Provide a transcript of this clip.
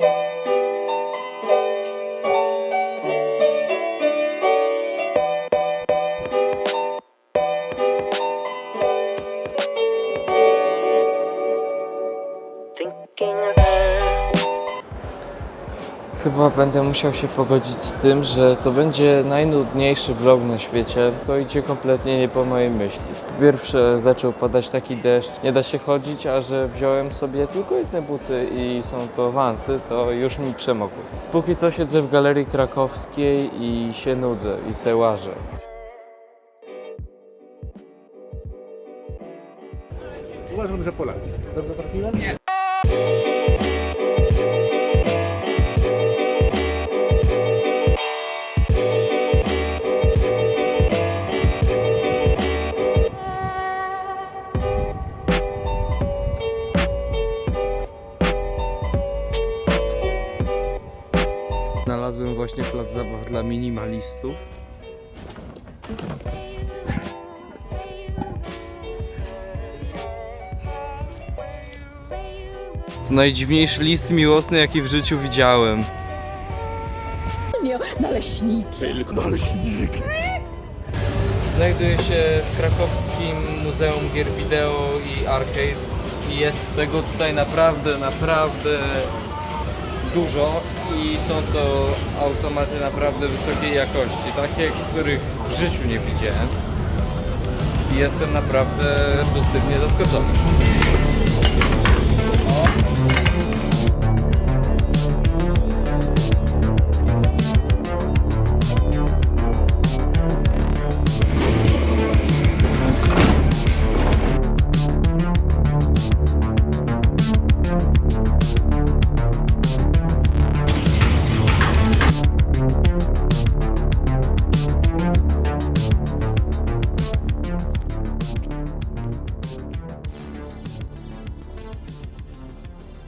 Thank you. Chyba będę musiał się pogodzić z tym, że to będzie najnudniejszy vlog na świecie. To idzie kompletnie nie po mojej myśli. Po Pierwsze zaczął padać taki deszcz, nie da się chodzić, a że wziąłem sobie tylko jedne buty i są to wansy, to już mi przemokły. Póki co siedzę w galerii krakowskiej i się nudzę i se łażę. Uważam, że Polacy. Dobrze trafiłem? Nie. Znalazłem właśnie plac zabaw dla minimalistów. To najdziwniejszy list miłosny, jaki w życiu widziałem. Naleśniki. Znajduję się w krakowskim Muzeum Gier Wideo i Arcade i jest tego tutaj naprawdę, naprawdę dużo i są to automaty naprawdę wysokiej jakości, takie, których w życiu nie widziałem i jestem naprawdę pozytywnie zaskoczony. O,